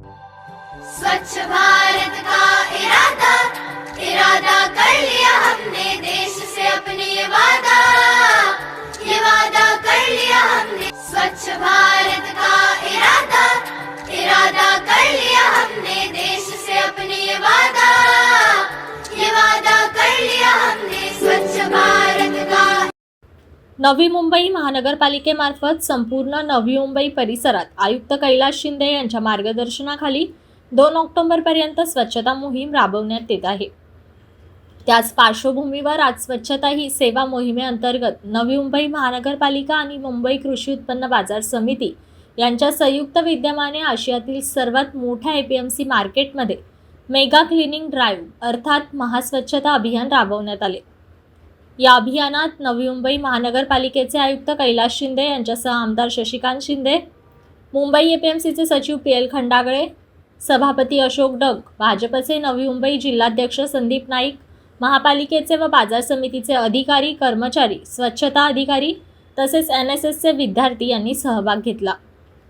स्वच्छ भारत का इरादा? इरादा कर लिया हमने देश से अपने ये वादा। ये वादा कर लिया हमने स्वच्छ भारत। नवी मुंबई महानगरपालिकेमार्फत संपूर्ण नवी मुंबई परिसरात आयुक्त कैलास शिंदे यांच्या मार्गदर्शनाखाली दोन ऑक्टोबरपर्यंत स्वच्छता मोहीम राबवण्यात येत आहे. त्याच पार्श्वभूमीवर आज स्वच्छता ही सेवा मोहिमेअंतर्गत नवी मुंबई महानगरपालिका आणि मुंबई कृषी उत्पन्न बाजार समिती यांच्या संयुक्त विद्यमाने आशियातील सर्वात मोठ्या ए पी एम सी मार्केटमध्ये मेगा क्लिनिंग ड्राईव्ह अर्थात महास्वच्छता अभियान राबवण्यात आले. या अभियानात नवी मुंबई महानगरपालिकेचे आयुक्त कैलास शिंदे यांच्यासह आमदार शशिकांत शिंदे मुंबई एपीएमसीचे सचिव पी एल खंडागळे सभापती अशोक डग भाजपचे नवी मुंबई जिल्हाध्यक्ष संदीप नाईक महापालिकेचे व बाजार समितीचे अधिकारी कर्मचारी स्वच्छता अधिकारी तसेच एन एस एसचे विद्यार्थी यांनी सहभाग घेतला.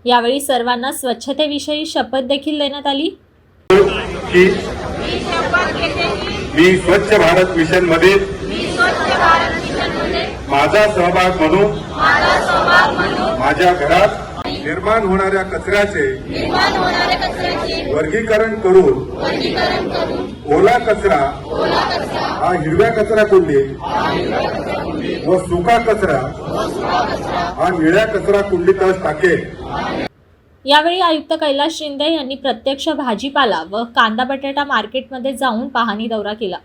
यावेळी सर्वांना स्वच्छतेविषयी शपथ देखील देण्यात आली. की मी स्वच्छ भारत मिशन मधील माझा सहभाग म्हणून माझ्या घरात निर्माण होणाऱ्या कचऱ्याचे वर्गीकरण करून ओला कचरा हा हिरव्या कचरा कुंडी व सुका कचरा हा निळ्या कचरा कुंडीतच टाकेल. यावेळी आयुक्त कैलास शिंदे यांनी प्रत्यक्ष भाजीपाला व कांदा बटाटा मार्केटमध्ये जाऊन पाहणी दौरा केला.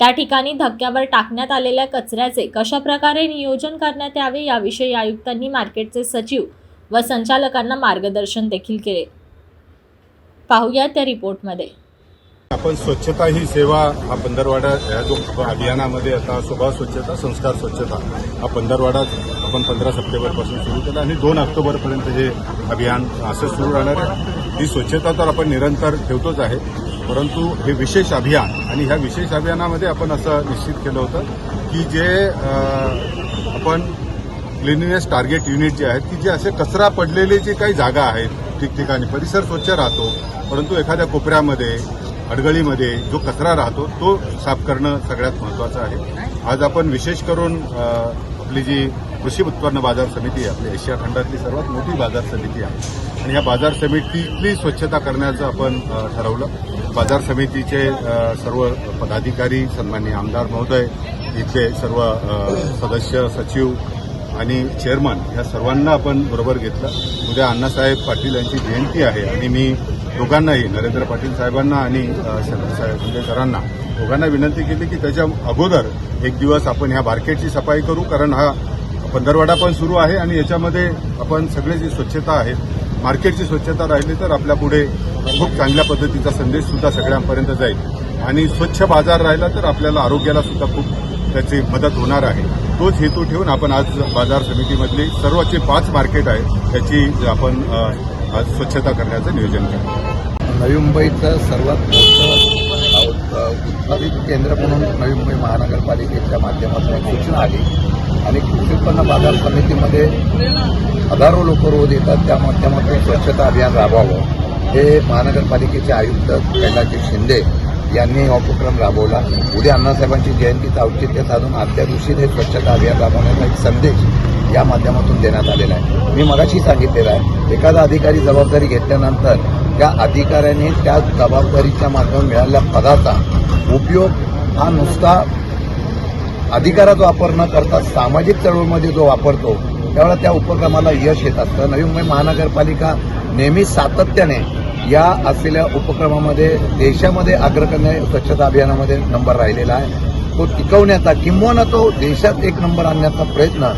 त्या ठिकाणी धक्क्यावर टाकण्यात आलेल्या कचऱ्याचे कशाप्रकारे नियोजन करण्यात यावे याविषयी आयुक्तांनी मार्केटचे सचिव व संचालकांना मार्गदर्शन देखील केले. पाहूया त्या रिपोर्टमध्ये. आपण स्वच्छता ही सेवा हा पंधरवाडा या जो अभियानामध्ये आता स्वभाव स्वच्छता संस्कार स्वच्छता हा पंधरवाडा आपण पंधरा सप्टेंबरपासून सुरू केला आणि दोन ऑक्टोबरपर्यंत हे अभियान असं सुरू राहणार आहे. ही स्वच्छता तर आपण निरंतर ठेवतोच आहे. परंतु हे विशेष अभियान आणि ह्या विशेष अभियानामध्ये आपण असं निश्चित केलं होतं की जे आपण क्लिनिनेस टार्गेट युनिट जे आहेत की जे असे कचरा पडलेले जे काही जागा आहेत ठिकठिकाणी परिसर स्वच्छ राहतो परंतु एखाद्या कोपऱ्यामध्ये अडगळीमध्ये जो कचरा राहतो तो साफ करणं सगळ्यात महत्वाचं आहे. आज आपण विशेष करून आपली जी कृषी उत्पन्न बाजार समिती आहे. आपली एशिया खंडातली सर्वात मोठी बाजार समिती आहे. आणि या बाजार समितीतली स्वच्छता करण्याचं आपण ठरवलं. बाजार समितीचे सर्व पदाधिकारी सन्मान्य आमदार महोदय इथले सर्व सदस्य सचिव आणि चेअरमन या सर्वांना आपण बरोबर घेतलं. उद्या अण्णासाहेब पाटील यांची जयंती आहे आणि मी दोघांनाही नरेंद्र पाटील साहेबांना आणि शरद साहेब सरांना दोघांना विनंती केली की त्याच्या अगोदर एक दिवस आपण ह्या मार्केटची सफाई करू कारण हा पंधरवाडा पण सुरू आहे आणि याच्यामध्ये आपण सगळे जी स्वच्छता आहे मार्केटची स्वच्छता राहिली तर आपल्या पुढे खूप चांगल्या पद्धतीचा संदेश सुद्धा सगळ्यांपर्यंत जाईल. आणि स्वच्छ बाजार राहिला तर आपल्याला आरोग्याला सुद्धा खूप त्याची मदत होणार आहे. तोच हेतू ठेवून आपण आज बाजार समितीमधली सर्वचे पाच मार्केट आहे त्याची आपण आज स्वच्छता करण्याचं नियोजन केलं नवी मुंबईचं सर्वात मोठं उत्पादित केंद्र म्हणून नवी मुंबई महानगरपालिकेच्या माध्यमातून सूचना आली. आणि कृषी उत्पन्न बाजार समितीमध्ये हजारो लोक रोज येतात. त्या माध्यमातून स्वच्छता अभियान राबवावं. हे महानगरपालिकेचे आयुक्त कैलाजी शिंदे यांनी हा उपक्रम राबवला. उद्या अण्णासाहेबांची जयंतीचं औचित्य साधून आजच्या दिवशी हे स्वच्छता अभियान राबवण्याचा एक संदेश या माध्यमातून देण्यात आलेला आहे. मी मगाशी सांगितलेलं आहे एखादा अधिकारी जबाबदारी घेतल्यानंतर त्या अधिकाऱ्याने त्या जबाबदारीच्या माध्यमातून मिळालेल्या पदाचा उपयोग हा नुसता अधिकाराचा वापर न करता सामाजिक चळवळीमध्ये जो वापरतो त्यावेळेला त्या उपक्रमाला यश येत असतं नवी मुंबई महानगरपालिका नेहमी सातत्याने या असलेल्या उपक्रमामध्ये देशामध्ये अग्रगण्य स्वच्छता अभियानामध्ये नंबर राहिलेला आहे. तो टिकवण्याचा किंवा तो देशात एक नंबर आणण्याचा प्रयत्न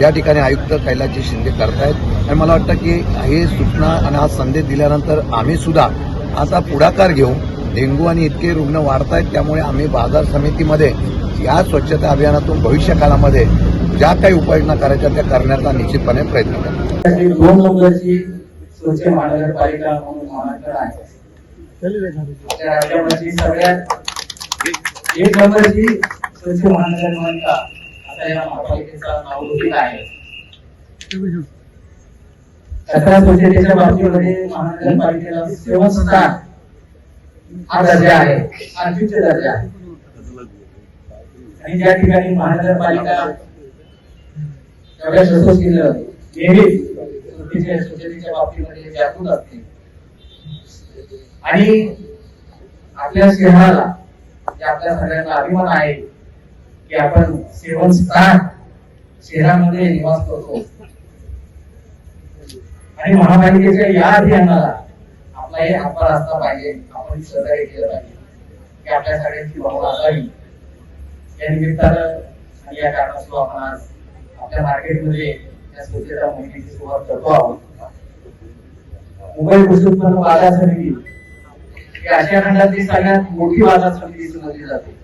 या ठिकाणी आयुक्त कैलासजी शिंदे करतायत. आणि मला वाटतं की हे सूचना आणि हा संदेश दिल्यानंतर आम्ही सुद्धा आता पुढाकार घेऊ डेंग्यू आणि इतके रुग्ण वाढत आहेत त्यामुळे आम्ही बाजार समितीमध्ये या स्वच्छता अभियानातून भविष्य काळामध्ये ज्या काही उपाययोजना करायच्या त्या करण्याचा निश्चितपणे प्रयत्न करतो दोन नंबरची स्वच्छ महानगरपालिका म्हणून नामांकन आहे. राज्यामध्ये सगळ्यात एक नंबरची स्वच्छ महानगरपालिका आता या महापालिकेचा नाव आहे. कचरा स्वच्छतेच्या बाबतीमध्ये महानगरपालिकेला सेवा संस्था हा दर्जा आहे. हा अत्युच्च दर्जा आहे. आणि ज्या ठिकाणी महानगरपालिका एवढ्या केलं नेहमीच स्वच्छतेच्या बाबतीमध्ये जागृत असते आणि आपल्या शहराला आपल्या सगळ्यांना अभिमान आहे की आपण सेवन स्टार शहरामध्ये निवास करतो. आणि महापालिकेच्या या अभियानाला आपला हे हातभार असला पाहिजे आपण सहकार्य केलं पाहिजे की आपल्या सगळ्यांची भावना असावी या निमित्तानं आणि या कारणास्तव आपण आज आपल्या मार्केटमध्ये या स्वच्छता मोहिमेची सुरुवात करतो आहोत मुंबई कृषी उत्पन्न बाजार समिती ही आशिया खंडातली सगळ्यात मोठी बाजार समिती समजली जाते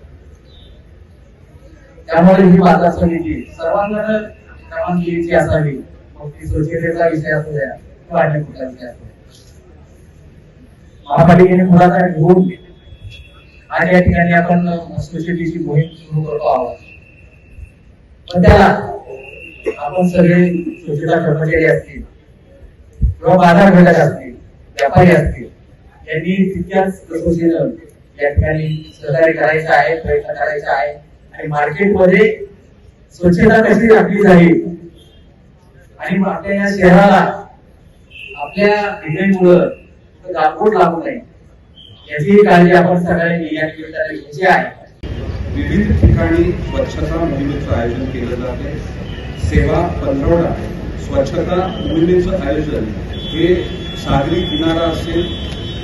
त्यामुळे ही बाजार समिती सर्वांना क्रमांकीची असावी मग ती स्वच्छतेचा विषय असू द्या किंवा अन्य कुठला विषय असू द्या महापालिकेने पुढाकार घेऊन आज या ठिकाणी आपण स्वच्छतेची मोहीम सुरू करतो आहोत. पण त्याला आपण सगळे स्वच्छता कर्मचारी असतील किंवा बाजार घटक असतील व्यापारी असतील यांनी तितक्याच कसोशीनं या ठिकाणी सहकार्य करायचं आहे प्रयत्न करायचा आहे. आणि मार्केटमध्ये स्वच्छता कशी राखली जाईल? आणि आपल्या या शहराला आपल्या डिझाईनमुळं गालबोट लागू नये. याची काळजी आपण सगळ्यांनी या निमित्ताने घ्यायची आहे. विविध ठिकाणी स्वच्छता मोहिमेचं आयोजन केलं जाते सेवा पंधरवडा स्वच्छता मोहिमेचं आयोजन हे सागरी किनारा असेल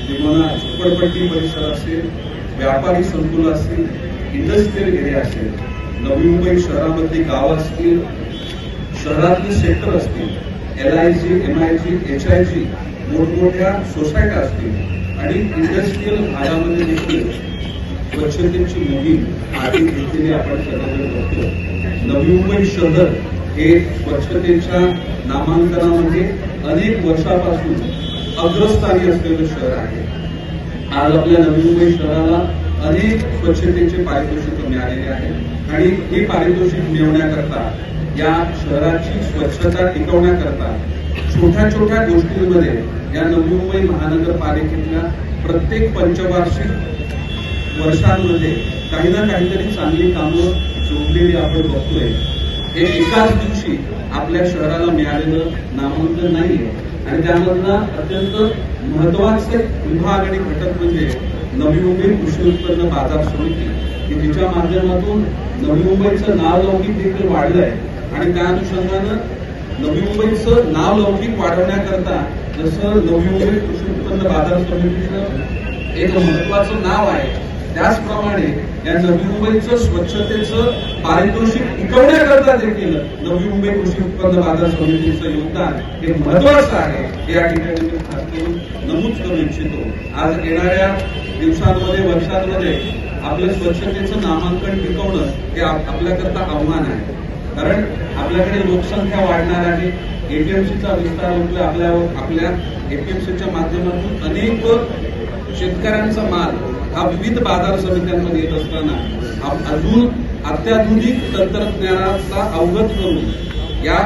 किंवा झोपडपट्टी परिसर असेल व्यापारी संकुल असेल इंडस्ट्रीयल एरिया असेल नवी मुंबई शहरामध्ये गाव असतील शहरातले सेक्टर असतील L I G M I G H I G मोठमोठ्या सोसायट्या असतील आणि इंडस्ट्रियल भागामध्ये देखील स्वच्छतेची मोहीम आधी घेतलेली आपण सगळेजण बघतो. नवी मुंबई शहर हे स्वच्छतेच्या नामांकनामध्ये अनेक वर्षापासून अग्रस्थानी असलेलं शहर आहे. आज आपल्या नवी मुंबई शहराला अनेक स्वच्छतेचे पारितोषिक मिळालेले आहे. आणि हे पारितोषिक मिळवण्याकरता या शहराची स्वच्छता टिकवण्याकरता छोट्या छोट्या गोष्टींमध्ये या नवी मुंबई महानगरपालिकेतल्या प्रत्येक पंचवार्षिक वर्षांमध्ये काही ना काहीतरी चांगली कामं जोडलेली आपण बघतोय. हे एकाच दिवशी आपल्या शहराला मिळालेलं नामांकन नाही आणि त्यामधला अत्यंत महत्त्वाचे विभाग आणि घटक म्हणजे नवी मुंबई कृषी उत्पन्न बाजार समिती की तिच्या माध्यमातून नवी मुंबईचं नाव लौकिक देखील वाढलंय. आणि त्या अनुषंगानं नवी मुंबईचं नाव लौकिक वाढवण्याकरता जसं नवी मुंबई कृषी उत्पन्न बाजार समितीचं एक महत्वाचं नाव आहे त्याचप्रमाणे या नवी मुंबईचं स्वच्छतेचं पारितोषिक टिकवण्याकरता देखील नवी मुंबई कृषी उत्पन्न बाजार समितीचं योगदान हे महत्वाचं आहे. हे या ठिकाणी मी खास करून नमूद करू इच्छितो. आज येणाऱ्या दिवसांमध्ये वर्षांमध्ये आपल्या स्वच्छतेचं नामांकन टिकवणं हे आपल्याकरता आव्हान आहे. कारण आपल्याकडे लोकसंख्या वाढणार आहे. एपीएमसीचा विस्तार होतोय आपल्या आपल्या एपीएमसीच्या माध्यमातून अनेक शेतकऱ्यांचा माल हा विविध बाजार समित्यांमध्ये येत असताना अजून अत्याधुनिक तंत्रज्ञानाचा अवगत करून या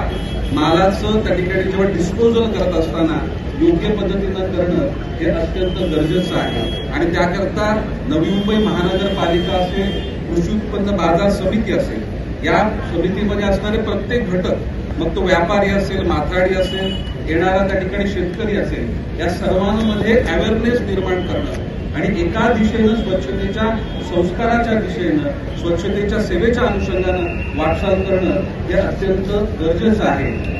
मालाचं त्या ठिकाणी जेव्हा डिस्पोजल करत असताना योग्य पद्धतीनं करणं हे अत्यंत गरजेचं आहे. आणि त्याकरता नवी मुंबई महानगरपालिका असेल कृषी उत्पन्न बाजार समिती असेल या समितीमध्ये असणारे प्रत्येक घटक मग तो व्यापारी असेल माथाडी असेल येणारा त्या ठिकाणी शेतकरी असेल या सर्वांमध्ये अवेअरनेस निर्माण करणं आणि एका दिशेनं स्वच्छतेच्या संस्काराच्या दिशेनं स्वच्छतेच्या सेवेच्या अनुषंगानं वाटचाल करणं हे अत्यंत गरजेचं आहे.